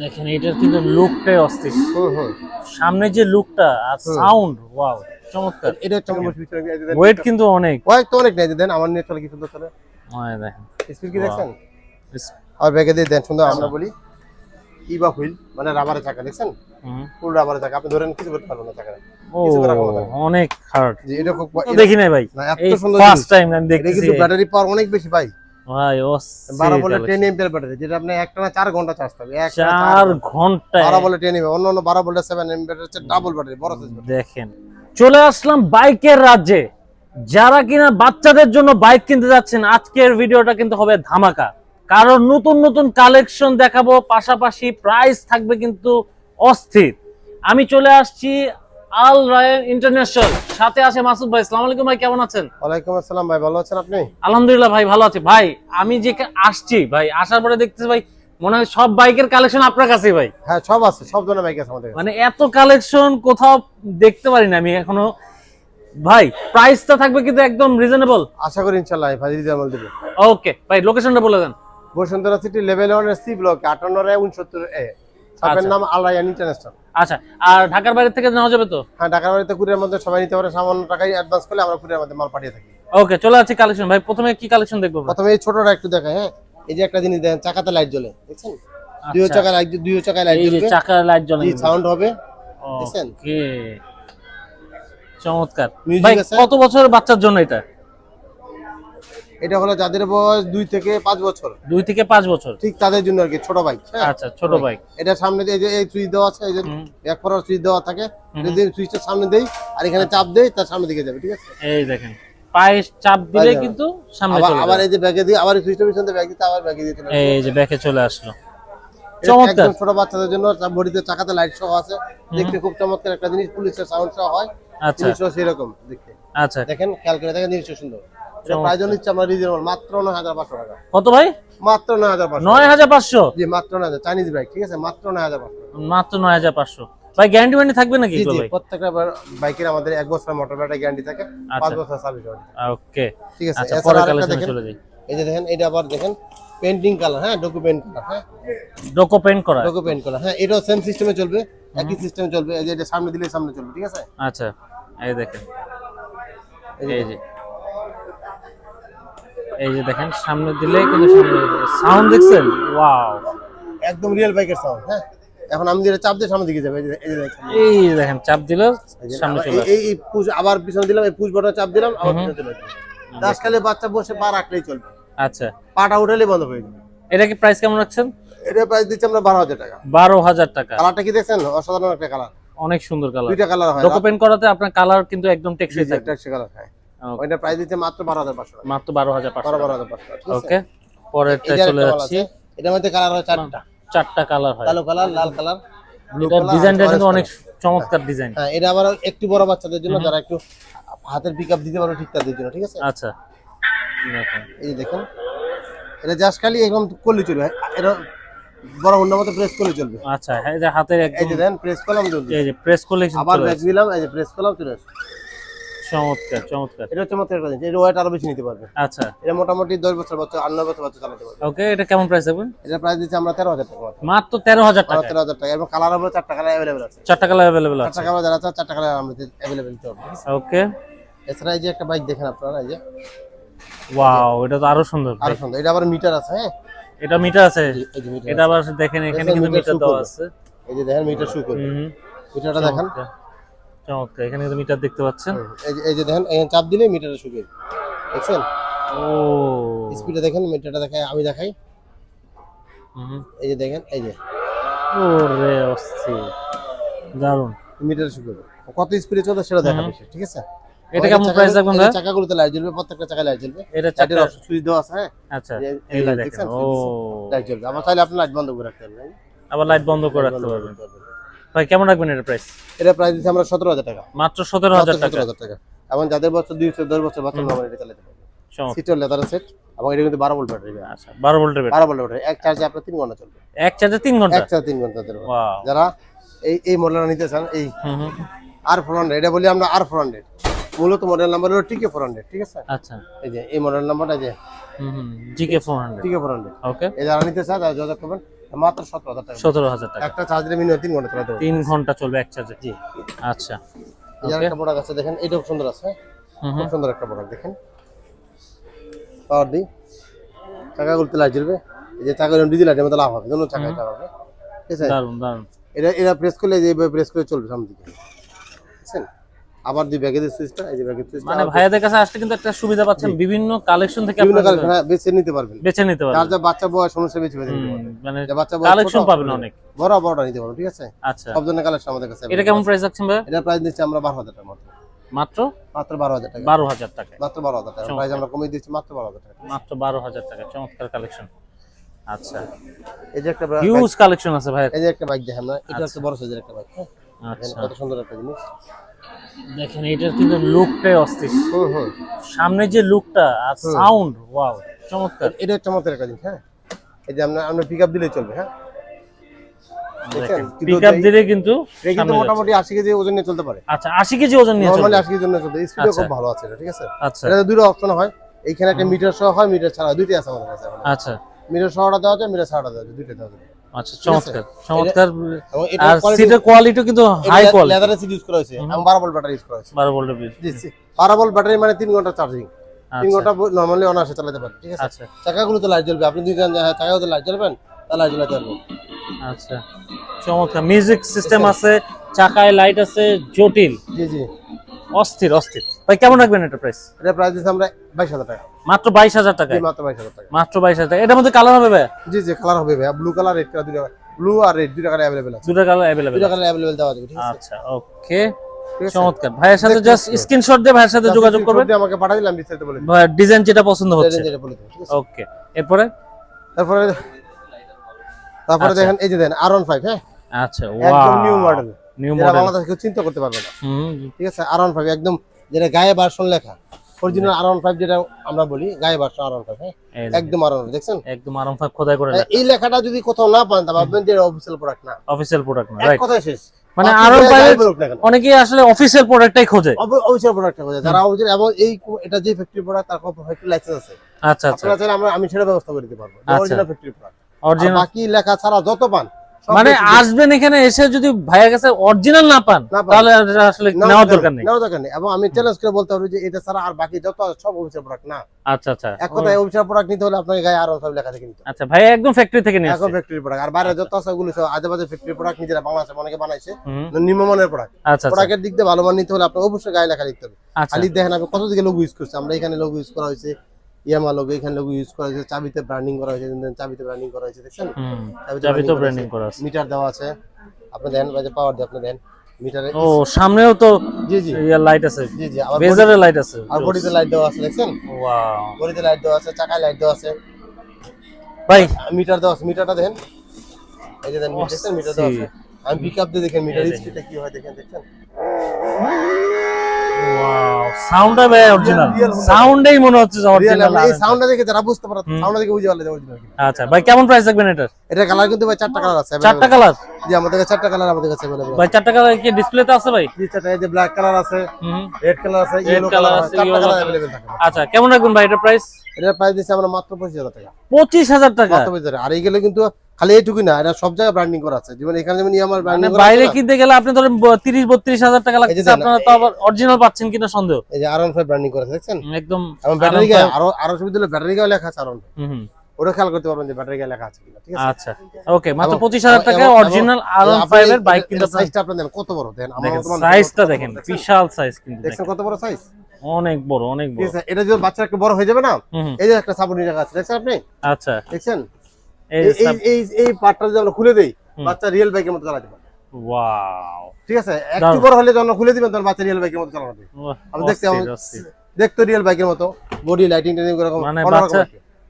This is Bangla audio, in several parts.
দেখেন এটার কিন্তু লুকটাই অস্থির। সামনে যে লুকটা আর সাউন্ড ওয়াও চমৎকার। এটা যে ওয়েট কিন্তু অনেক। ওই তো অনেক নেই দেন আমার নিয়ে চলে কি সুন্দর চলে। হয় দেখেন। স্পিড কি দেখছেন? আর ব্যাগে দিয়ে দেন সুন্দর আমরা বলি ইবা হুইল মানে রাবারের চাকা দেখছেন। ফুল রাবারের চাকা আপনি ধরেন কিছু করতে পারবেন না চাকা ও কিছু করার ক্ষমতা নেই। অনেক হার্ড এটা খুব দেখি নাই ভাই। এত সুন্দর ফার্স্ট টাইম আমি এটা দেখতেছি। ব্যাটারি পাওয়ার অনেক বেশি ভাই। ভাই বারো বলে collection। টেন এমপিয়ার ব্যাটারি যেটা আপনি একটা না চার ঘণ্টা চার্জ থাকবে এমপি এমপিয়ার হচ্ছে ডাবল ব্যাটারি বড় সাইজ দেখেন চলে আসলাম বাইকের রাজ্যে। যারা কিনা বাচ্চাদের জন্য বাইক কিনতে যাচ্ছেন আজকের ভিডিওটা কিন্তু হবে ধামাকা। কারণ নতুন নতুন কালেকশন দেখাবো পাশাপাশি প্রাইস থাকবে কিন্তু অস্থির। আমি চলে আসছি আল রায়ন ইন্টারন্যাশনাল। সাথে আছে মাসুদ ভাই আসসালামু আলাইকুম ভাই কেমন আছেন? ওয়ালাইকুম আসসালাম ভাই ভালো আছেন আপনি? আলহামদুলিল্লাহ ভাই ভালো আছি। ভাই আমি যে আসছি ভাই আসার পরে দেখতেছি ভাই মনে হয় সব বাইকের কালেকশন আপনার কাছেই ভাই। হ্যাঁ সব আছে সব ধরনের বাইক আছে আমাদের মানে এত কালেকশন কোথাও দেখতে পারি না আমি এখনও। ভাই প্রাইসটা থাকবে কিন্তু একদম রিজনেবল আশা করি ইনশাল্লাহ ভাই রিজার্ভ দেবে। ওকে ভাই লোকেশনটা বলে দেন। Bashundhara city level one C block আটান্ন রে উনসত্তর এ। আচ্ছা। নাম ইন্টারন্যাশনাল। আচ্ছা আর ঢাকার বাইরে থেকে নেওয়া যাবে তো? হ্যাঁ ঢাকার বাড়িতে কুরিয়ার মধ্যে সবাই নিতে পারে সামান্য টাকায় অ্যাডভান্স করলে আমরা কুরিয়ার মধ্যে মাল পাঠিয়ে থাকি। ওকে চলে আসছি কালেকশন ভাই প্রথমে কি কালেকশন দেখব? প্রথমে এই ছোটটা একটু দেখাই হ্যাঁ? এই যে একটা জিনিস দেখেন চাকাতে লাইট জ্বলে দেখছেন? দুই চাকা লাইট দুই চাকায় লাইট জ্বলবে। চাকার লাইট জ্বলে। সাউন্ড হবে দেখছেন? ওকে। চমৎকার। ভাই কত বছরের বাচ্চার জন্য এটা? এটা হলো যাদের বয়স দুই থেকে পাঁচ বছর। দুই থেকে পাঁচ বছর। ঠিক তাদের জন্য আর কি ছোট বাইক হ্যাঁ? আচ্ছা ছোট বাইক এটা সামনে দিয়ে এই যে এই সুইচ দেওয়া আছে এই যে এক পরার সুইচ দেওয়া থাকে। যদি সুইচটা সামনে দেই আর এখানে চাপ দেই তার সামনে দিকে যাবে ঠিক আছে? এই দেখেন পায়ে চাপ দিলে কিন্তু সামনে চলে আবার এই যে ব্যাগে দিয়ে আবার সুইচটা পিছনে ব্যাগ দিতে আবার ব্যাগে দিতে এই যে ব্যাকে চলে আসলো। চমৎকার। ছোট বাচ্চাদের জন্য বডিতে চাকাতে লাইট সহ আছে। দেখতে খুব চমৎকার একটা জিনিস পুলিশের সাউন্ড সহ হয়। আচ্ছা। সেরকম দেখতে। আচ্ছা। দেখেন খেয়াল করে দেখেন জিনিসটা সুন্দর। এটা। প্রাইস নিচ্ছে আমরা রিজনেবল মাত্র নয় হাজার পাঁচশো টাকা। কত ভাই? মাত্র নয় হাজার পাঁচশো। নয় হাজার পাঁচশো? জি মাত্র নয় হাজার চাইনিজ বাইক ঠিক আছে? মাত্র নয় হাজার পাঁচশো। মাত্র নয় হাজার পাঁচশো। ভাই গ্যারান্টি ওয়ারেন্টি থাকবে নাকি জি প্রত্যেকটা বাইকের আমাদের এক বছর মোটর ব্যাটারি গ্যারান্টি থাকে আচ্ছা। বছর সার্ভিস ওয়ারেন্টি ওকে। ঠিক আছে আচ্ছা পরের কালেকশনে চলে যাই। এই যে দেখেন এটা আবার দেখেন পেন্টিং কালার হ্যাঁ ডকু পেন্ট কালার হ্যাঁ। ডোকো করা। ডকু কালার হ্যাঁ এটাও সেম সিস্টেমে চলবে একই সিস্টেমে চলবে এই যে এটা সামনে দিলে সামনে চলবে ঠিক আছে? আচ্ছা এই দেখেন। এই যে। এই যে দেখেন সামনে দিলে কিন্তু সামনে সাউন্ড দেখছেন? ওয়াও একদম রিয়েল বাইকের সাউন্ড হ্যাঁ? এখন আমি যেটা চাপ দিয়ে সামনে দিকে যাবে এই যে- এই যে দেখেন। এই যে দেখেন চাপ দিলে সামনে চলে এই- পুশ আবার পিছনে দিলাম এই পুশ বাটন চাপ দিলাম আবার পিছনে চলে আসবে খালি বাচ্চা বসে পা রাখলেই চলবে। আচ্ছা। পাটা উঠালেই বন্ধ হয়ে যাবে। এটা কি প্রাইস কেমন রাখছেন? এটা প্রাইস দিচ্ছি আমরা বারো হাজার টাকা। বারো হাজার টাকা। কালারটা কি দেখছেন? অসাধারণ একটা কালার অনেক সুন্দর কালার দুইটা কালার হয় ডোকো পেন্ট করাতে আপনার কালার কিন্তু একদম টেকসই একটা কালার হয়। ওইটা প্রাইস দিচ্ছে মাত্র বারো হাজার পাঁচশো টাকা। মাত্র বারো হাজার পাঁচশো বারো বারো হাজার পাঁচশো টাকা। ঠিক আছে? ওকে পরেরটা চলে যাচ্ছি। এটার মধ্যে কালার হয় চারটা। চারটা কালার হয়। কালো কালার লাল কালার কালার ডিজাইনটা কিন্তু অনেক চমৎকার ডিজাইন হ্যাঁ এটা আবার একটু বড় বাচ্চাদের জন্য যারা একটু হাতের পিক আপ দিতে পারবে ঠিক তাদের জন্য ঠিক আছে? আচ্ছা। দেখেন। এই দেখুন এটা জাস্ট খালি এরকম করলে চলবে এটা বড় অন্য মতো প্রেস করলে চলবে। আচ্ছা হ্যাঁ এই যে হাতের এই যে দেন প্রেস করলাম চলবে। এই যে প্রেস করলে আবার ব্যাক দিলাম এই যে প্রেস করলাম চলে আসবে চমৎকার চমৎকার। এটা একটা জিনিস এটা ওয়েট আরও বেশি নিতে পারবে। আচ্ছা। এটা মোটামুটি দশ বছর বাচ্চা নয় বছর বাচ্চা চালাতে পারবে। ওকে এটা কেমন প্রাইস এটা প্রাইস দিচ্ছি আমরা তেরো হাজার টাকা মাত্র। মাত্র তেরো হাজার টাকা। তেরো হাজার টাকা এবং কালার হবে চারটা কালার অ্যাভেলেবেল আছে। চারটা কালার অ্যাভেলেবেল আছে। চারটা কালার যারা আছে কালার ওকে। এছাড়া এই যে একটা বাইক দেখেন আপনারা এই যে। ওয়াও এটা তো আরও সুন্দর। আরও সুন্দর। এটা আবার মিটার আছে হ্যাঁ? এটা মিটার আছে। এটা আবার দেখেন এখানে কিন্তু মিটার দেওয়া আছে। এই যে দেখেন মিটার শু হুম মিটারটা দেখেন। চমৎকার। এখানে মিটার দেখতে পাচ্ছেন। এই যে দেখেন এখানে চাপ দিলে মিটারটা দেখছেন? ও। স্পিডে দেখেন মিটারটা দেখাই আমি দেখাই। এই যে দেখেন এই যে। ওরে অস্থির দারুণ মিটার কত স্পিডে চলবে সেটা দেখাবে ঠিক আছে? এটা কেমন প্রাইস রাখবেন এই ভাই? যে চাকাগুলোতে লাইট জ্বলবে প্রত্যেকটা চাকায় লাইট জ্বলবে। এটা চারটের চারটা সুইচ দেওয়া আছে হ্যাঁ? আচ্ছা এই- এই দেখেন। ও। লাইট জ্বলবে। আমার চাইলে আপনি লাইট বন্ধ করে রাখতে পারবেন। আবার লাইট বন্ধ করে রাখতে পারবেন। ভাই কেমন রাখবেন এটা প্রাইস এটা প্রাইস দিচ্ছি আমরা সতেরো হাজার টাকা। মাত্র সতেরো হাজার টাকা। টাকা। এবং যাদের বছর দুই বছর দশ বছর বাচ্চা আমরা এটা চালাতে পারবে সিটের লেদারের সেট এবং এটা কিন্তু বারো ভোল্ট ব্যাটারি আচ্ছা বারো ভোল্টের ব্যাটারি বারো ভোল্ট ব্যাটারি এক চার্জে আপনার তিন ঘণ্টা চলবে। এক চার্জে ঘণ্টা? এক চার্জ ঘণ্টা চলবে। যারা এই এই মডেলটা নিতে চান এই আর ফোর হান্ড্রেড এটা বলি আমরা আর ফোর হান্ড্রেড মূলত মডেল নাম্বার হলো টিকে ফোর হান্ড্রেড ঠিক আছে? আচ্ছা। এই যে এই মডেল নাম্বারটা যে হুম টিকে ফোর হান্ড্রেড ওকে এই যারা নিতে চান তারা যোগাযোগ করবেন। মাত্র সতেরো হাজার টাকা। সতেরো হাজার টাকা। একটা চার্জ দিলে মিনিমাম তিন ঘণ্টা চালাতে পারবে তিন ঘণ্টা চলবে এক চার্জে জি। আচ্ছা। এই একটা প্রোডাক্ট আছে দেখেন এটাও সুন্দর আছে। খুব সুন্দর একটা প্রোডাক্ট দেখেন। পাওয়ার দিই চাকাগুলোতে লাইট জ্বলবে। এই যে চাকা ডিজেল লাইটের মতো লাভ হবে দুটো চাকায় চালাবে। ঠিক আছে? দারুণ দারুণ এটা এটা প্রেস করলে যে প্রেস করে চলবে সামনে দিকে। আবার দুই ব্যাগের সুইচটা এই যে ব্যাগের সুইচটা মানে ভাইয়াদের কাছে আসলে কিন্তু একটা সুবিধা পাচ্ছেন বিভিন্ন কালেকশন থেকে বিভিন্ন আপনারা বেছে নিতে পারবেন। বেছে নিতে যার পারবেন যা বাচ্চা বয়স অনুসারে বেছে নিতে পারবেন। মানে যে বাচ্চা বয়স কালেকশন পাবেন অনেক। বড় বড়টা নিতে পারবেন ঠিক আছে? আচ্ছা। সব ধরনের কালেকশন আমাদের কাছে এটা কেমন প্রাইস রাখছেন ভাই এটা প্রাইস দিচ্ছি আমরা বারো হাজার টাকা মাত্র। মাত্র? মাত্র বারো হাজার টাকা। বারো হাজার টাকা। মাত্র বারো হাজার টাকা। প্রাইস আমরা কমিয়ে দিচ্ছি মাত্র বারো হাজার টাকা। মাত্র বারো হাজার টাকা চমৎকার কালেকশন আচ্ছা। এই যে একটা হিউজ কালেকশন আছে ভাই এই যে একটা বাইক দেখেন না এটা একটা বড় সাইজের একটা বাইক আচ্ছা। কত সুন্দর একটা জিনিস। দেখেন এটার কিন্তু লুকটাই অস্থির। সামনে যে লুকটা আর সাউন্ড ওয়াও চমৎকার। এটা চমৎকার একটা জিনিস হ্যাঁ? এই যে আমরা আমরা পিক আপ দিলেই চলবে হ্যাঁ? দিলে কিন্তু এটা কিন্তু মোটামুটি কেজি ওজন নিয়ে চলতে পারে। আচ্ছা আশি কেজি ওজন নিয়ে নর্মালি কেজি ওজন নিয়ে চলতে স্পিডও আচ্ছা। খুব ভালো আছে ঠিক আছে? আচ্ছা। এটা দুটো অপশন হয়। এইখানে একটা মিটার সহ হয় মিটার ছাড়া দুইটাই আছে আমাদের কাছে আচ্ছা। মিটার সহটা দেওয়া যায় মিটার ছাড়াটা দেওয়া যায় দুইটা দেওয়া যায়। আচ্ছা চমৎকার চমৎকার। আর সিটের কোয়ালিটি কিন্তু হাই কোয়ালিটি লেদারের সিট ইউজ করা হয়েছে। এবং বারো ভোল্ট ব্যাটারি ইউজ করা হয়েছে। বারো ভোল্টের বিল জি বারো ভোল্ট ব্যাটারি মানে তিন ঘণ্টা চার্জিং আচ্ছা। ঘণ্টা নর্মালি অনার্সে চালাতে পারে। ঠিক আছে? আচ্ছা। চাকাগুলোতে লাইট জ্বলবে। আপনি যদি হ্যাঁ চাকাগুলোতে লাইট জ্বলবেন তাহলে লাইট জ্বলাতে পারবেন। আচ্ছা। চমৎকার। মিউজিক সিস্টেম আছে চাকায় লাইট আছে জটিল। জি জি। অস্থির অস্থির। ভাই কেমন রাখবেন এটা প্রাইস এটা প্রাইস দিচ্ছি আমরা বাইশ হাজার টাকা। মাত্র বাইশ হাজার টাকায়? জি মাত্র বাইশ হাজার টাকা। মাত্র বাইশ হাজার টাকা। এটার মধ্যে কালার হবে ভাই? জি জি কালার হবে ভাইয়া। ব্লু কালার রেড কালার দুটো ব্লু আর রেড দুটো কালার অ্যাভেলেবেল আছে। দুটো কালার অ্যাভেলেবেল দুটো কালার অ্যাভেলেবেল দেওয়া যাবে ঠিক আছে? আচ্ছা ওকে? চমৎকার। ভাইয়ের সাথে জাস্ট। স্ক্রিনশট দিয়ে ভাইয়ের সাথে যোগাযোগ করবেন। আমাকে পাঠিয়ে দিলাম বিস্তারিত বলে ভাইয়ের ডিজাইন যেটা পছন্দ হচ্ছে। যেটা বলে দিই ঠিক আছে? ওকে এরপরে? তারপরে তারপরে আচ্ছা। দেখেন এই যে দেন আর ওয়ান ফাইভ হ্যাঁ? আচ্ছা একদম wow new model new model Bangladesh কেউ চিন্তা করতে পারবে না। ঠিক আছে? আর ওয়ান ফাইভ একদম যেটা গায়ে ভার্সন লেখা। অরিজিনাল আর ওয়ান ফাইভ যেটা আমরা বলি গায়ে ভার্সন আর ওয়ান ফাইভ হ্যাঁ? একদম আর ওয়ান দেখছেন? একদম আরাম ফাইভ খোদাই করে এই লেখাটা যদি কোথাও না পান তা ভাববেন যে অফিসিয়াল প্রোডাক্ট না। অফিসিয়াল প্রোডাক্ট না রাইট কথায় শেষ। মানে আরও। অনেকেই আসলে অফিসিয়াল প্রোডাক্টটাই খোঁজে। অফিসিয়াল প্রোডাক্ট খোঁজে। যারা অফিসিয়াল এবং এই এটা যে ফ্যাক্টরি প্রোডাক্ট তার ফ্যাক্টরি লাইসেন্স আছে। আচ্ছা আচ্ছা। আমরা আমি সেটা ব্যবস্থা করে দিতে পারব। আচ্ছা। অরিজিনাল ফ্যাক্টরি প্রোডাক্ট অরিজিনাল বাকি লেখা ছাড়া যত পান মানে আসবেন এখানে এসে যদি ভাইয়ের কাছে অরিজিনাল না পান তাহলে আসলে নেওয়ার দরকার নেই। নেওয়ার দরকার নেই। এবং আমি চ্যালেঞ্জ করে বলতে পারব যে এটা ছাড়া আর বাকি যত সব অফিসিয়াল প্রোডাক্ট না। আচ্ছা আচ্ছা। এক কথায় অফিসিয়াল প্রোডাক্ট নিতে হলে আপনাকে গায়ে আরও সব লেখা থাকে কিন্তু। আচ্ছা ভাই একদম ফ্যাক্টরি থেকে নিয়ে আসছে ফ্যাক্টরি প্রোডাক্ট আর বাইরে যত আছে ওগুলো সব আজে বাজে ফ্যাক্টরি প্রোডাক্ট নিজেরা বাংলাদেশে অনেকে বানাইছে। নিম্নমানের প্রোডাক্ট আচ্ছা আচ্ছা। প্রোডাক্টের দিক দিয়ে ভালো মান নিতে হলে আপনাকে অবশ্যই গায়ে লেখা লিখতে হবে। আচ্ছা। খালি দেখেন আপনি কত দিকে লোগো ইউজ করছে? আমরা এখানে লোগো ইউজ করা হয়েছে। ইয়ামা লোগো এখানে লোগো ইউজ করা হয়েছে চাবিতে ব্র্যান্ডিং করা হয়েছে চাবিতে ব্র্যান্ডিং করা হয়েছে দেখছেন? চাবিতে ব্র্যান্ডিং করা আছে। মিটার দেওয়া আছে। আপনি দেন বা যে পাওয়ার দিয়ে আপনি দেন। মিটারে ও সামনেও তো জি জি। ইয়ার লাইট আছে। জি জি আবার বেজারের লাইট আছে। আর বডিতে লাইট দেওয়া আছে দেখছেন? ওয়াও বডিতে লাইট দেওয়া আছে চাকায় লাইট দেওয়া আছে। ভাই। মিটার দেওয়া আছে মিটারটা দেখেন। এই যে দেন মিটার মিটার দেওয়া আছে। আমি পিক আপ দিয়ে দেখেন মিটার স্পিডটা কি হয় দেখেন দেখছেন? সাউন্ডটা ভাই অরিজিনাল Real Honda। সাউন্ডেই মনে হচ্ছে Real, অরিজিনাল এই সাউন্ডটা দেখে যারা বুঝতে পারে হুম। সাউন্ডটা দেখে বুঝতে পারলে অরিজিনাল কি আচ্ছা ভাই কেমন প্রাইস রাখবেন এটার এটা কালার কিন্তু ভাই চারটা কালার আছে চারটা available। কালার জি আমাদের কাছে চারটা কালার আমাদের কাছে अवेलेबल ভাই চারটা কালার কি ডিসপ্লেতে আছে ভাই জি চারটা এই যে ব্ল্যাক কালার আছে হুম রেড কালার আছে Red ইয়েলো color কালার আছে, আছে চারটা yellow কালার color अवेलेबल থাকে আচ্ছা কেমন রাখবেন ভাই এটার প্রাইস এটার প্রাইস দিচ্ছি আমরা মাত্র পঁচিশ হাজার টাকা পঁচিশ হাজার টাকা মাত্র পঁচিশ হাজার আর এইগুলো কিন্তু খালি এইটুকুই না এটা সব জায়গায় ব্র্যান্ডিং করা আছে। যেমন এখানে যেমন ইয়ামার মানে ব্র্যান্ডিং করা বাইরে কিনতে গেলে আপনি ধরেন ব- তিরিশ বত্রিশ হাজার টাকা লাগছে আপনারা তো আবার অরিজিনাল পাচ্ছেন কিনা সন্দেহ? এই যে আরন ফাইভ ব্র্যান্ডিং করা আছে দেখছেন? একদম এবং ব্যাটারি গায়ে আরও আরও সুবিধা হলো ব্যাটারি গায়ে লেখা আছে আরন হুম। ওটা খেয়াল করতে পারবেন যে ব্যাটারি গায়ে লেখা আছে কিনা ঠিক আছে? আচ্ছা ওকে মাত্র এবং- পঁচিশ হাজার এবং- টাকায় অরিজিনাল আর ওয়ান আপনি ফাইভ এর বাইক কিনতে সাইজটা আপনি দেন কত বড়? দেন আমার সাইজটা দেখেন বিশাল সাইজ কিন্তু দেখেন। কত বড় সাইজ অনেক বড় অনেক বড়। এটা যদি বাচ্চা একটু বড় হয়ে যাবে না। এই যে একটা সাপোর্ট রাখা আছে দেখছেন আপনি? আচ্ছা। দেখছেন? এই এই এই- এই এই পার্টটা যদি আমরা খুলে দেই বাচ্চা রিয়েল বাইকের মতো চালাতে পারে ওয়াও। ঠিক আছে? একটু বড় হলে যখন খুলে দিবেন তখন বাচ্চা রিয়েল বাইকের মতো চালাবে আমি দেখতে রিয়েল বাইকের মতো বডি লাইটিং টাইটিং এরকম মানে বাচ্চা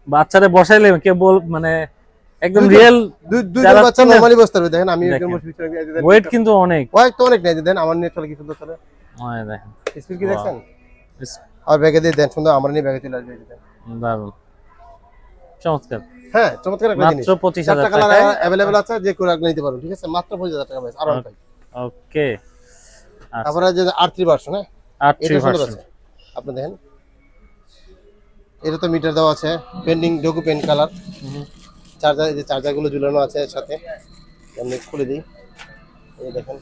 বাচ্চারে বসাইলে কে বল মানে একদম রিয়েল দুই দুই বাচ্চা নরমালি বসতে পারবে। দেখেন আমি একদম বসে পিছনে ওয়েট কিন্তু অনেক। ওয়েট তো অনেক নেই দেন আমার নিয়ে চলে কি সুন্দর চলে। হয় দেখেন। স্পিড কি দেখছেন? আর ব্যাগে দিয়ে দেন সুন্দর আমার নিয়ে ব্যাগে চলে আসবে দারুণ। চমৎকার। হ্যাঁ চমৎকার একটা জিনিস। মাত্র পঁচিশ হাজার কালার টাকায়। অ্যাভেলেবেল আছে যে করে আপনি নিতে পারবেন ঠিক আছে? মাত্র টাকা প্রাইস আর ওয়ান ওকে। তারপরে যে আর ভার্সন হ্যাঁ? ভার্সন আপনি দেখেন। এটা তো মিটার দেওয়া আছে painting Duco paint colour charger এই যে চার্জারগুলো ঝুলানো আছে এর সাথে। এমনি খুলে দিই। এই দেখেন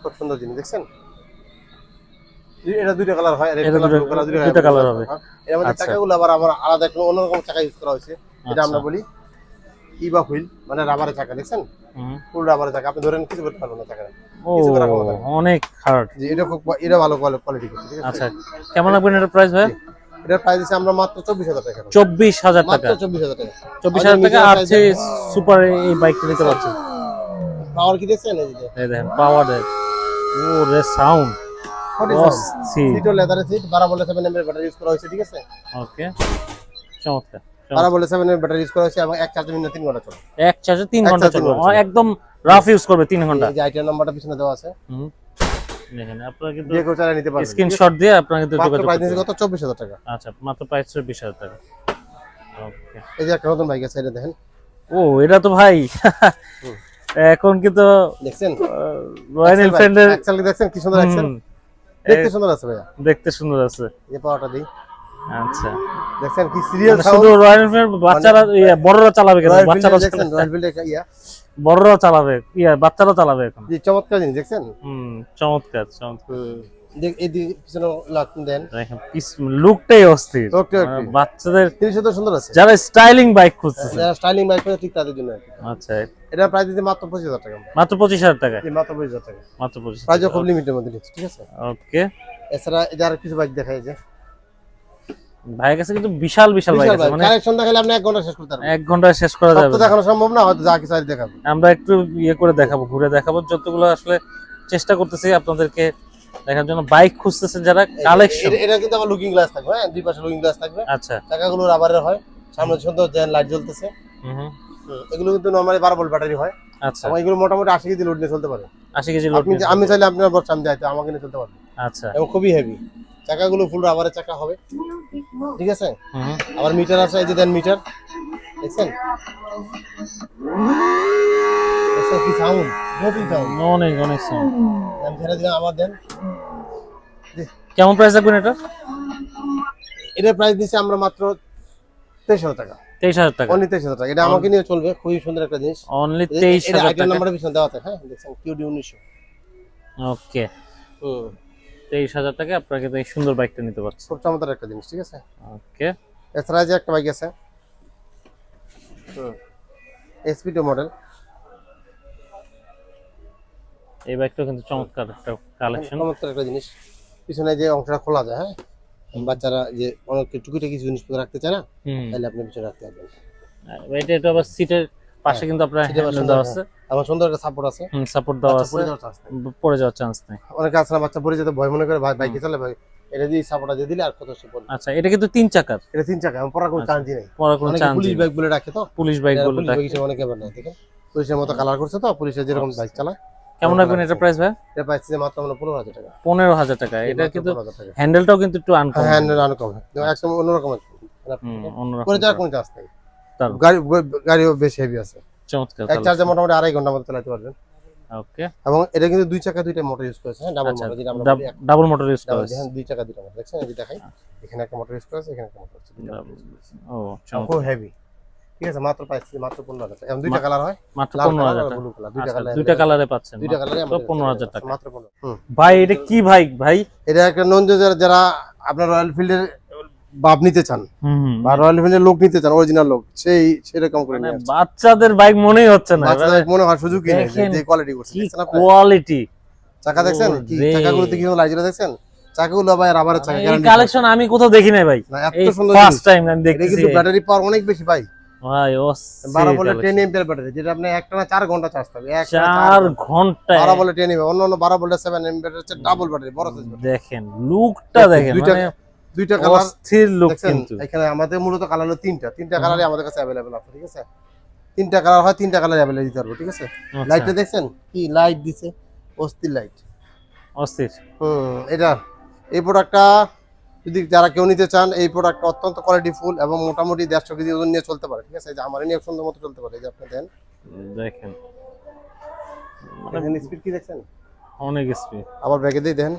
খুব সুন্দর জিনিস দেখছেন? এটা দুইটা কালার হয় রেড এটা কালার ব্লু কালার দুইটা colour হবে। এর মধ্যে আচ্ছা। চাকাগুলো আবার আমার আলাদা কোনো অন্যরকম চাকা ইউজ করা হয়েছে। এটা আমরা আচ্ছা। বলি ইবা হুইল মানে রাবারের চাকা দেখছেন? ফুল রাবারের চাকা। আপনি ধরেন কিছু করতে পারবেন না। অনেক হার্ড যে এটা খুব এটা ভালো কোয়ালিটি ঠিক আছে? আচ্ছা। কেমন লাগবে এটার প্রাইস ভাই? এটার প্রাইস দিচ্ছি আমরা মাত্র চব্বিশ হাজার টাকা চব্বিশ হাজার টাকা। মাত্র চব্বিশ হাজার টাকা আর যে সুপার এই বাইকটা নিতে পারছেন। পাওয়ার কি দেখছেন এই দেখেন পাওয়ার ও রে সাউন্ড সিট বারো বলে সেভেন এম ব্যাটারি ইউজ করা হয়েছে ঠিক আছে? ওকে চমৎকার বারো বলে সেভেন এর ব্যাটারি ইউজ করা হয়েছে এবং এক চার্জে মিনিট তিন ঘণ্টা চলে। এক চার্জে তিন ঘণ্টা charge তিন চলবে ঘণ্টা চলবে। একদম রাফ ইউজ করবে তিন ঘণ্টা। এই যে আইটিআর নাম্বারটা পিছনে দেওয়া আছে। হুম। দেখেন আপনারা কিন্তু যে কেউ চালিয়ে নিতে পারবেন। স্ক্রিনশট দিয়ে আপনারা কিন্তু যোগাযোগ করতে নিচ্ছে কত? চব্বিশ হাজার টাকা। আচ্ছা মাত্র প্রাইস চব্বিশ হাজার টাকা। ওকে এই যে একটা নতুন বাইক আছে এটা দেখেন। ও এটা তো ভাই। এখন কিন্তু দেখছেন? রয়্যাল এনফিল্ডের দেখছেন? কি সুন্দর হুম, দেখতে সুন্দর আছে ভাইয়া। দেখতে সুন্দর আছে। এই যে পাওয়ারটা দিই। আচ্ছা। দেখছেন কি সিরিয়াল মানে শুধু রয়্যাল এনফিল্ড বাচ্চারা ইয়ে, বড়রা চালাবে কেন? বাচ্চারা দেখছেন রয়্যাল ফিল্ডে ইয়া। বড়রা চালাবে ইয়া বাচ্চারা চালাবে এখন। যে চমৎকার জিনিস দেখছেন? হুম চমৎকার চমৎকার। দেখ এই পিছনে দেন। দেখেন লুকটাই অস্থির। Look-টাই মানে বাচ্চাদের জিনিসটা তো সুন্দর আছে। যারা স্টাইলিং বাইক খুঁজছে যারা স্টাইলিং বাইক করে ঠিক তাদের জন্য আচ্ছা এটা প্রাইস দিতে মাত্র পঁচিশ হাজার টাকা। মাত্র পঁচিশ হাজার টাকা? এই মাত্র পঁচিশ হাজার টাকা। মাত্র পঁচিশ প্রাইসও খুব লিমিটের মধ্যে নিচ্ছে ঠিক আছে? ওকে এছাড়া এই আর কিছু বাইক দেখাই যে। ভাইয়ের কাছে কিন্তু বিশাল বিশাল বাইক আছে মানে কালেকশন দেখালে আপনি এক ঘণ্টা শেষ করতে পারবেন। এক ঘন্টায় শেষ করা যাবে তো দেখানো সম্ভব না হয়তো যা কিছু আর দেখাবো। আমরা একটু ইয়ে করে দেখাবো ঘুরে দেখাবো। যতগুলো আসলে চেষ্টা করতেছি আপনাদেরকে দেখার জন্য বাইক খুঁজতেছেন যারা কালেকশন এটা- কিন্তু আবার লুকিং গ্লাস থাকবে হ্যাঁ? দুই পাশে লুকিং গ্লাস থাকবে। আচ্ছা। চাকাগুলো রাবারের হয় সামনে সুন্দর যে লাইট জ্বলতেছে। হুম, এগুলো কিন্তু নর্মালি বারো ভোল্ট ব্যাটারি হয়। আচ্ছা। এগুলো মোটামুটি আশি কেজি লোড নিয়ে চলতে পারে। আশি কেজি লোড আমি চাইলে আপনার বর সামনে যাইতে আমাকে নিয়ে চলতে পারবে আচ্ছা। এবং খুবই হেভি চাকাগুলো ফুল রাবারের চাকা হবে। ঠিক আছে? আবার মিটার আছে এই যে দেন মিটার দেখছেন? কি সাউন্ড হেভি সাউন্ড অনেক অনেক sound। আমি ছেড়ে দিলাম আবার দেন। কেমন প্রাইস রাখবেন এটা? এটার প্রাইস দিচ্ছি আমরা মাত্র তেইশ হাজার টাকা। তেইশ হাজার টাকা। অনলি তেইশ হাজার টাকা। এটা আমাকে নিয়ে চলবে খুবই সুন্দর একটা জিনিস। অনলি তেইশ হাজার টাকা। পিছনে দেওয়া আছে হ্যাঁ দেখছেন কিউডি উনিশশো ওকে। হুম। তেইশ হাজার টাকা আপনারা কিন্তু এই সুন্দর বাইকটা নিতে পারছেন খুব চমৎকার একটা জিনিস ঠিক আছে? ওকে। এছাড়া যে একটা বাইক আছে হুম এসপিটো মডেল এই বাইকটাও কিন্তু চমৎকার একটা কালেকশন চমৎকার একটা জিনিস। পিছনে যে অংশটা খোলা যায় হ্যাঁ বাচ্চারা যে অনেক টুকিটাকি কিছু জিনিসপত্র রাখতে চায় না তাহলে আপনি পিছনে রাখতে পারবেন। এটা এটা আবার সিটের পাশে কিন্তু আপনার হ্যাঁ, হ্যান্ডেল দেওয়া হ্যাঁ। আছে। আবার সুন্দর একটা সাপোর্ট আছে। হুম সাপোর্ট দেওয়া আছে পড়ে যাওয়ার chance নেই। পড়ে যাওয়ার চান্স নেই। অনেকে আছে বাচ্চা পড়ে যেতে ভয় মনে করে বাইকে চলে ভাই এটা দিয়ে সাপোর্টটা দিয়ে দিলে আর কত সে পড়বে। আচ্ছা এটা কিন্তু তিন চাকার। এটা তিন চাকা পড়ার কোনো আচ্ছা। নেই। পড়ার কোনো চান্স পুলিশ বাইক বলে রাখে তো। পুলিশ বাইক বলে অনেকে দেখেন। পুলিশের মতো কালার করছে তো পুলিশের যেরকম বাইক চালায়। কেমন রাখবেন এটা প্রাইস ভাই? এটা পাইছে মাত্র আমরা পনেরো হাজার টাকা। পনেরো হাজার টাকা। এটা কিন্তু 15,000। হ্যান্ডেলটাও কিন্তু একটু আনকমন হ্যাঁ হ্যান্ডেল আরও কম একদম অন্যরকম হুম, অন্যরকম করে যাওয়ার কোনো চান্স নেই। গাড়ি গাড়িও বেশ হেভি আছে। চমৎকার এক চার্জে মোটামুটি আড়াই ঘণ্টার মতো চালাতে পারবেন। ওকে। এবং এটা কিন্তু দুই চাকা দুইটা মোটর ইউজ করেছে হ্যাঁ ডাবল আচ্ছা মোটর যেটা আমরা ডাবল মোটর ইউজ করা double, হয়েছে। দেখেন দুই চাকা দুইটা মোটর দেখছেন? এই যে দেখাই এখানে একটা মোটর ইউজ করেছে এখানে একটা মোটর করেছে। ও চমৎকার। হেভি ঠিক আছে মাত্র পাইছি মাত্র পনেরো হাজার টাকা। এবং দুইটা কালার হয়? মাত্র লাল পনেরো কালার হাজার আর টাকা। ব্লু কালার দুইটা আচ্ছা, কালার দুইটা কালারে পাচ্ছেন দুইটা কালারে মাত্র পনেরো হাজার টাকা। মাত্র পনেরো। হুম। ভাই এটা কি বাইক ভাই? এটা একটা যারা আপনার রয়্যাল ফিল্ডের বাপ নিতে চান। বা রয়্যাল ফিল্ডের লোক নিতে চান অরিজিনাল লোক সেই সেরকম করে মানে নিয়ে বাচ্চাদের বাইক মনেই হচ্ছে না। বাচ্চাদের মনে হয় সুযোগই নেই যে কোয়ালিটি করছে। দেখছেন আপনি? কোয়ালিটি চাকা দেখছেন? কি। চাকাগুলোতে কি লাইট দেখছেন? চাকাগুলো ভাই রাবারের চাকা এই কালেকশন আমি কোথাও দেখি নাই ভাই। না, এত সুন্দর ফার্স্ট টাইম আমি এটা দেখতেছি। কিন্তু ব্যাটারি পাওয়ার অনেক বেশি ভাই। ভাই ও বারো বলে টেন এম্পিয়ার ব্যাটারি যেটা আপনি একটা না ঘণ্টা চার্জ থাকবে এক ঘণ্টা। বারো বলে টেন এম্পিয়ার অন্য অন্য বারো বলে সেভেন এম্পিয়ার হচ্ছে ডাবল ব্যাটারি বড় সাইজ দেখেন লুকটা দেখেন দুইটা দুইটা কালার অস্থির লুক কিন্তু। এখানে আমাদের মূলত কালার হলো তিনটা। তিনটা কালারই আমাদের কাছে আছে ঠিক আছে? তিনটা কালার হয় তিনটা কালার অ্যাভেলেবেল দিতে পারব ঠিক আছে? আচ্ছা, লাইটটা দেখছেন? কি লাইট দিছে? অস্থির লাইট অস্থির। হুম এটা। এই প্রোডাক্টটা যদি যারা কেউ নিতে চান এই প্রোডাক্ট অত্যন্ত কোয়ালিটি ফুল এবং মোটামুটি দেড়শো কেজি ওজন নিয়ে চলতে পারে ঠিক আছে? এই যে আমার নিয়ে সুন্দর মতো চলতে পারে এই যে আপনি দেন। দেখেন। মানে স্পিড কি দেখছেন? অনেক স্পিড আবার ব্যাগে দিয়ে দেন।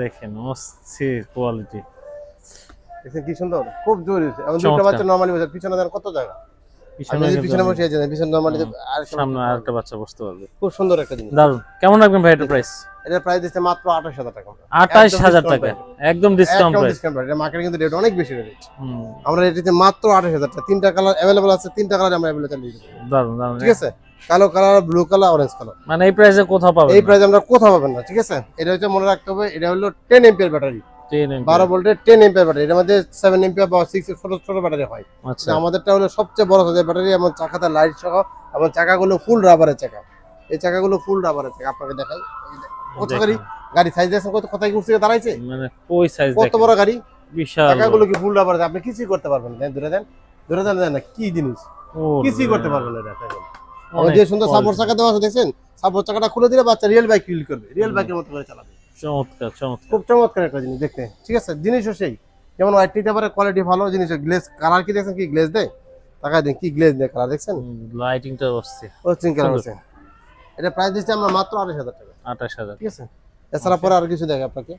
দেখেন অস্থির কোয়ালিটি দেখছেন কি সুন্দর? খুব জোরে এবং দুটো বাচ্চা নর্মালি বসে পিছনে দেন কত জায়গা? পিছনে আপনি যদি কিন্তু পিছনে বসে আছেন পিছনে নর্মালি আর সামনে আরেকটা বাচ্চা বসতে পারবে। খুব সুন্দর একটা জিনিস। দারুণ কেমন রাখবেন ভাই এটা প্রাইস এটার প্রাইস দিচ্ছে মাত্র আঠাশ হাজার টাকা আঠাশ একদম হাজার discount টাকা। একদম ডিসকাউন্ট প্রাইস ডিসকাউন্ট প্রাইস মার্কেটে কিন্তু রেট অনেক বেশি রেট আমরা এটিতে মাত্র আঠাশ হাজার টাকা। তিনটা কালার আছে তিনটা কালার আমরা অ্যাভেলেবল চালিয়ে দিচ্ছি। দারুণ দারুণ ঠিক আছে? কালো colour blue colour orange colour মানে এই প্রাইসে কোথাও পাবেন এই প্রাইস আমরা কোথাও পাবেন না ঠিক আছে? এটা হচ্ছে মনে রাখতে হবে এটা হলো টেন এমপিয়ার ব্যাটারি বারো ভোল্টের টেন এমপিয়ার ব্যাটারি। এর মধ্যে সেভেন এমপিয়ার বা সিক্স ছোট ছোট ব্যাটারি হয়। আচ্ছা। আমাদেরটা হলো সবচেয়ে বড় সাইজের ব্যাটারি এবং চাকাতে লাইট সহ এবং চাকাগুলো ফুল রাবারের চাকা। এই চাকাগুলো ফুল রাবারের চাকা। আপনাকে দেখাই। কত গাড়ি? গাড়ি সাইজ দেখছেন কত কোথায় ঘুরছে দাঁড়াইছে? মানে ওই সাইজ কত বড় গাড়ি? বিশাল চাকাগুলো কি ফুল রাবারের আপনি কিছুই করতে পারবেন না। ধরে দেন। ধরে দেন না কি জিনিস? কিছুই করতে পারবেন না এটা। যে সুন্দর। সাপোর্ট চাকা দেওয়া আছে দেখছেন? সাপোর্ট চাকাটা খুলে দিলে বাচ্চা রিয়েল বাইক ফিল করবে। রিয়েল বাইকের মতো করে চালাবে। চমৎকার চমৎকার। খুব চমৎকার একটা জিনিস দেখতে। ঠিক আছে জিনিসও সেই। যেমন হোয়াইট নিতে পারে কোয়ালিটি ভালো জিনিস গ্লেজ কালার কি দেখছেন? কি গ্লেজ দেয়? তাকায় দিন কি গ্লেজ দেয় কালার দেখছেন? লাইটিংটা বসছে ও চিন কালার। আছে। এটা প্রাইস দিচ্ছি আমরা মাত্র আড়াইশ হাজার টাকা। আঠাশ হাজার। ঠিক আছে? এছাড়া পরে আর কিছু দেখে আপনাকে।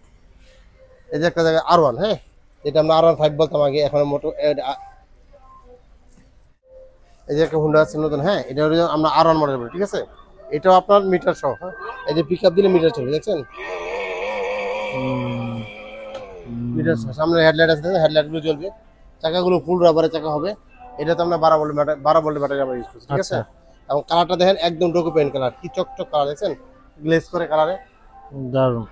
এই যে একটা জায়গায় আর ওয়ান হ্যাঁ? এটা আমরা আর ওয়ান ফাইভ বলতাম আগে এখন মোটো এই যে একটা হুন্ডা আছে নতুন হ্যাঁ? এটা আমরা আর ওয়ান মডেল বলি ঠিক আছে? এটাও আপনার মিটার সহ হ্যাঁ? এই যে পিক আপ দিলে মিটার চলবে দেখছেন? মিটার সামনে হেডলাইট আছে হেডলাইটগুলো জ্বলবে। চাকাগুলো ফুল রাবারের চাকা হবে। এটা তো আমরা বারো ভোল্ট ব্যাটারি বারো ভোল্ট ব্যাটারি আমরা ইউজ করছি ঠিক আছে? আচ্ছা। এবং কালারটা দেখেন একদম ডোকো পেন কালার কি চকচক কালার দেখছেন? গ্লেজ করে কালারে দারুণ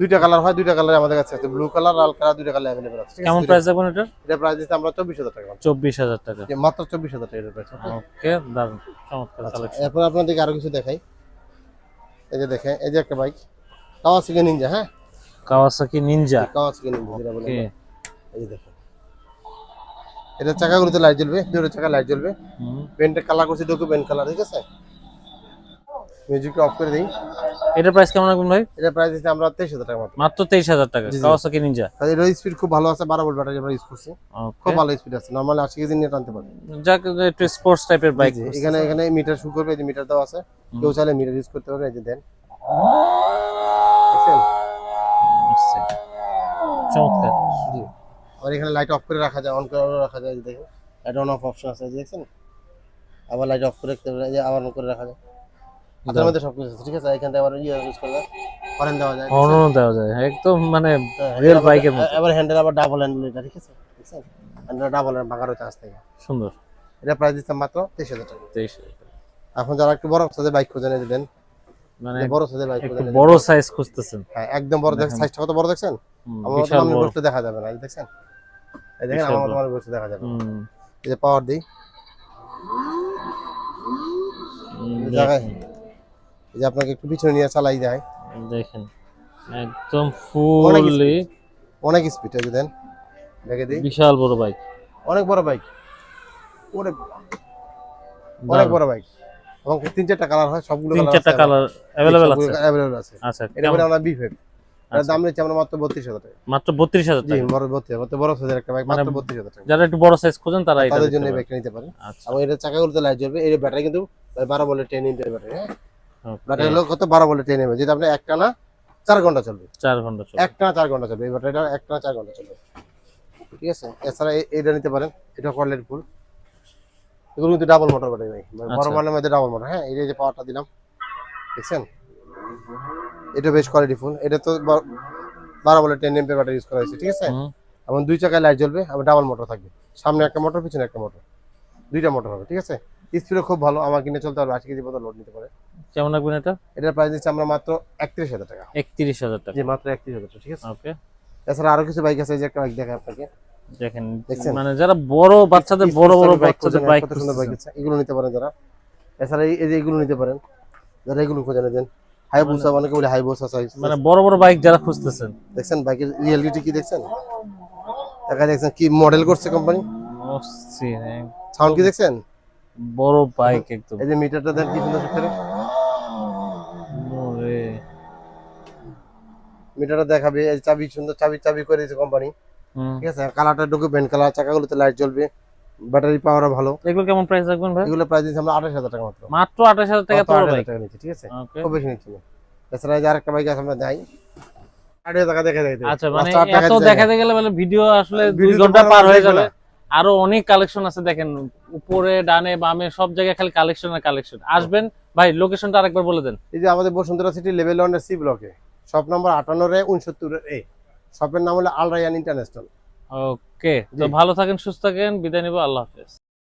দুইটা কালার হয় দুইটা কালার আমাদের কাছে আছে। ব্লু কালার লাল কালার দুইটা কালার অ্যাভেলেবল আছে কেমন প্রাইস দেখবেন এটা? এটা প্রাইস দিতে আমরা চব্বিশ হাজার টাকা। চব্বিশ হাজার টাকা। যে মাত্র চব্বিশ হাজার টাকা প্রাইস ওকে দারুণ চমৎকার কালেকশন এরপর আপনাদেরকে আরও কিছু দেখাই। এই যে দেখেন এই যে একটা বাইক কাওয়াসাকি নিনজা হ্যাঁ? কাওয়াসাকি নিনজা কাওয়াসাকি নিনজা যেটা বলে এই যে দেখেন। এটা চাকাগুলোতে লাইট জ্বলবে দুটো চাকা লাইট জ্বলবে। পেন্টের কালার করছি ডোকো পেন্ট কালার ঠিক আছে? মিউজিকটা অফ করে দিই। এটার প্রাইস কেমন রাখবেন ভাই? এটা প্রাইস দিতে আমরা তেইশ হাজার টাকা মাত্র মাত্র তেইশ হাজার টাকা জি, জি। কাওয়াসাকি নিনজা আর এর স্পিড খুব ভালো আছে বারো ভোল্ট ব্যাটারি আমরা ইউজ করছি। খুব ভালো স্পিড আছে নর্মালি আশি কেজি নিয়ে টানতে পারবে যাক একটু স্পোর্টস টাইপের বাইক এখানে এখানে মিটার শু করবে এই যে মিটার দেওয়া আছে। কেউ চাইলে মিটার ইউজ করতে পারবে এই যে দেন। চমৎকার। জি। আর এখানে লাইট অফ করে রাখা যায় অন করে রাখা যায় দেখেন। লাইট অন অফ অপশন আছে দেখছেন? আবার লাইট অফ করে আবার অন করে রাখা যায়। হাতের মধ্যে সব কিছু আছে ঠিক আছে? এখান থেকে আবার ইয়ে ইউজ করলে হরেন দেওয়া যায় হর্নও দেওয়া যায় একদম মানে হ্যাঁ, real আবার- bike এর মতো। এবার হ্যান্ডেল আবার ডাবল হ্যান্ডেল এটা ঠিক আছে? দেখছেন? হ্যান্ডেল ডাবল হ্যান্ডেল ভাঙারও চান্স থাকে। সুন্দর। এটা প্রাইস মাত্র তেইশ হাজার টাকা। তেইশ এখন যারা একটু বড় বাইক খোঁজেন এই যে দেন মানে বড় সাইজের বাইক বড় সাইজ খুঁজতেছেন। হ্যাঁ একদম বড় দেখেন। সাইজটা কত বড় দেখছেন? আমার মতো বসতে দেখা যাবে না এই দেখছেন? এই দেখেন আমার মতো। বসতে দেখা যাবে। এই যে পাওয়ার দিই। জায়গায়। এই যে আপনাকে একটু পিছনে নিয়ে চালাই যায় দেখেন। একদম ফুললি অনেক স্পিড যে দেন। দেখে দিই। বিশাল বড় বাইক অনেক বড় বাইক ওরে অনেক বড় বাইক এবং তিন চারটা কালার হয় সবগুলো তিন চারটা কালার অ্যাভেলেবেল আছে? available আছে। আচ্ছা এটা কেমন? বলে আমরা বিফেড এর আচ্ছা। দাম নিচ্ছি আমরা মাত্র বত্রিশ হাজার টাকা। মাত্র বত্রিশ হাজার জি টাকা। বড় হাজার বড় সাইজের একটা বাইক মানে মাত্র বত্রিশ হাজার টাকা। যারা একটু বড় সাইজ খোঁজেন তারা এটা তাদের জন্য। বাইকটা নিতে পারেন। আচ্ছা। এবং এটা চাকাগুলোতে লাইট জ্বলবে এর ব্যাটারি কিন্তু বারো বলে টেন ইঞ্চের ব্যাটারি হ্যাঁ? ব্যাটারি হলো কত বারো বলে টেন এমএ যেটা আপনি একটা না চার ঘণ্টা চলবে। চার ঘণ্টা চলে একটা না চার ঘণ্টা চলবে। এই ব্যাটারিটা একটা না চার ঘণ্টা চলবে। ঠিক আছে? এছাড়া এটা নিতে পারেন। এটা কোয়ালিটি ফুল এগুলো কিন্তু ডাবল মোটর ব্যাটারি ভাই। মানে বড় আচ্ছা। মধ্যে ডাবল মোটর হ্যাঁ এই যে পাওয়ারটা দিলাম দেখছেন? এটা বেশ কোয়ালিটি ফুল এটা তো বা- বারো বলে টেন এমপি ব্যাটারি ইউজ করা হয়েছে ঠিক আছে? এবং দুই চাকায় লাইট জ্বলবে আবার ডাবল মোটর থাকবে। সামনে একটা মোটর পিছনে একটা মোটর দুইটা মোটর হবে ঠিক আছে? স্পিডও খুব ভালো আমার কিনে চলতে পারবে আশি কেজি মতো লোড নিতে পারে। কেমন রাখবেন এটা? এটার প্রাইস দিচ্ছি আমরা মাত্র একত্রিশ হাজার টাকা। একত্রিশ হাজার টাকা। জি মাত্র একত্রিশ হাজার টাকা ঠিক আছে? ওকে। এছাড়া আরও কিছু বাইক আছে এই যে একটা বাইক দেখায় আপনাকে। দেখেন মানে যারা বড় বাচ্চাদের বড় বড় বাচ্চাদের বাইক সুন্দর বাইক আছে এগুলো নিতে পারেন যারা এছাড়া এই- যে এগুলো নিতে পারেন যারা এগুলো খোঁজেন দেন হাই বুসা অনেকে বলে সাইজ মানে বড় বড় বাইক যারা খুঁজতেছেন দেখছেন বাইকের রিয়েলিটি কি দেখছেন দেখা দেখছেন কি মডেল করছে কোম্পানি সাউন্ড কি দেখছেন বড় বাইক একদম এই যে মিটারটা দেন কি সুন্দর করে মিটারটা দেখাবে এই চাবি সুন্দর চাবি চাবি করে দিয়েছে কোম্পানি। ঠিক আছে? কালারটা ঢুকে পেন্ট কালার চাকাগুলোতে লাইট জ্বলবে ব্যাটারি পাওয়ারও ভালো। এগুলো কেমন প্রাইস রাখবেন ভাই? এগুলো প্রাইস দিচ্ছি আমরা আঠাশ হাজার টাকা মাত্র। মাত্র আঠাশ হাজার টাকা মাত্র তো 28,000 বাইক ঠিক আছে? খুব বেশি নিচ্ছি না। এই যে আরেকটা বাইক আছে আমরা যাইতে আচ্ছা মানে এত দেখাতে গেলে মানে ভিডিও আসলে দুই Video তো ঘণ্টা পার হয়ে যাবে। আরও অনেক কালেকশন আছে দেখেন উপরে ডানে বামে সব জায়গায় খালি কালেকশন আর কালেকশন আসবেন ভাই লোকেশনটা আরেকবার বলে দেন। এই যে আমাদের বসুন্ধরা সিটি লেভেল ওয়ানের সি ব্লকে শপ নম্বর আটান্ন রে উনসত্তর এ। শপের নাম হলো আল রায়ান ইন্টারন্যাশনাল। ওকে তো ভালো থাকেন সুস্থ থাকেন বিদায় নিব আল্লাহ হাফেজ।